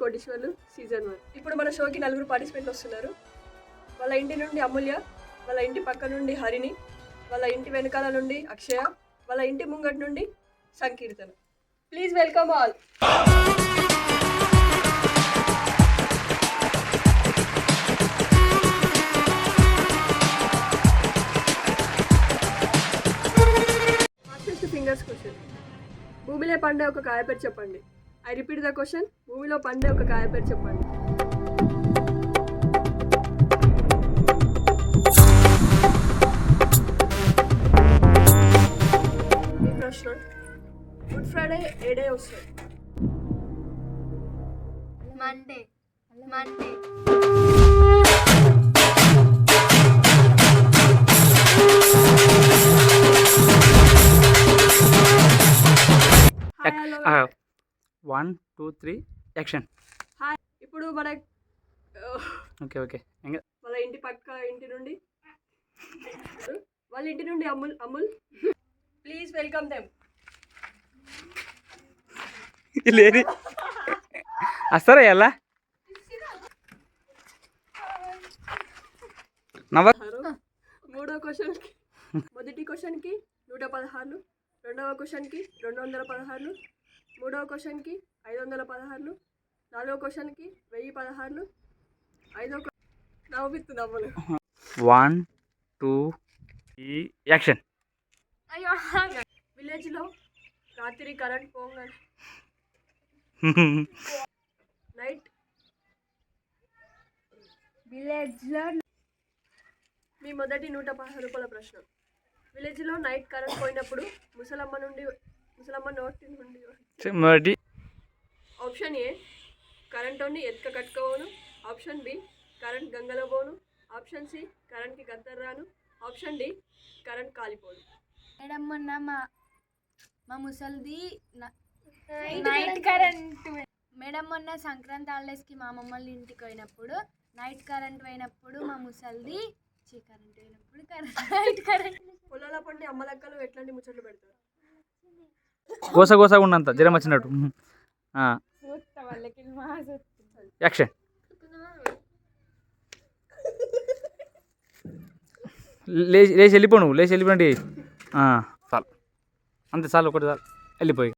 కోటీశ్వర్లు season one. ఇప్పుడు మన షోకి నలుగురు పార్టిసిపెంట్లు వస్తున్నారు. వాళ్ళ ఇంటి నుండి అమూల్య వాళ్ళ ఇంటి పక్క నుండి హరిణి వాళ్ళ ఇంటి వెనకాల నుండి అక్షయ వాళ్ళ ఇంటి ముంగటి నుండి సంకీర్తన. Please welcome all fingers question భూమిలే పండే ఒక కాయ చెప్పండి ఐ రిపీట్ ద క్వశ్చన్ భూమిలో పండే ఒక కాయ పేరు చెప్పండి. ప్రశ్న. గుడ్ ఫ్రైడే ఏ డే వస్తుంది? Monday Monday hello one two three action. Hi. ఇప్పుడు మన ఓకే ఓకే. వాళ్ళ ఇంటి పక్క ఇంటి నుండి. వాళ్ళ ఇంటి నుండి Amul Amul. Please welcome them లేని. వస్తారా ఎలా? నవ్వ మూడో క్వశ్చన్కి. మొదటి క్వశ్చన్కి నూట పదహారులు రెండవ క్వశ్చన్కి రెండు వందల పదహారులు మూడవ క్వశ్చన్కి ఐదు వందల పదహారులు. నాలుగో క్వశ్చన్కి వెయ్యి పదహారులు. ఐదో నవ్వుపిత్తు నవ్వులు. One two action. అయ్యో విలేజ్లో రాత్రి కరెంట్ పోగానే. నైట్ విలేజ్లో మీ మొదటి నూట పదహారు రూపాయల ప్రశ్న. విలేజ్లో నైట్ కరెంట్ పోయినప్పుడు ముసలమ్మ నుండి ముసలమ్మ నోటి నుండి మరి. ఆప్షన్ ఏ కరెంట్ ఓని ఎత్క కట్టుకోవను ఆప్షన్ బి కరెంట్ గంగలో పోను. ఆప్షన్ సి కరెంట్కి గద్దరు రాను. ఆప్షన్ డి కరెంట్ కాలిపోను మేడం మొన్న మా మా ముసలిది నైట్ కరెంట్ మేడం మొన్న సంక్రాంతి హాలిడేస్కి మా వాళ్ళ ఇంటికి పోయినప్పుడు నైట్ కరెంట్ పోయినప్పుడు మా ముసలిది చీ కరెంట్ పోయినప్పుడు కరెంట్ నైట్ కరెంట్ పొలాల పండి అమ్మలక్కలు ఎట్లాంటి ముచ్చట్లు పెడతారు? గోస గోసగా ఉన్నంత జ్వరం వచ్చినట్టు. యాక్షన్. లేచి లేచి వెళ్ళిపో నువ్వు లేచి వెళ్ళిపోండి. చాలు. అంతే చాలు ఒకటి చాలు. వెళ్ళిపోయి.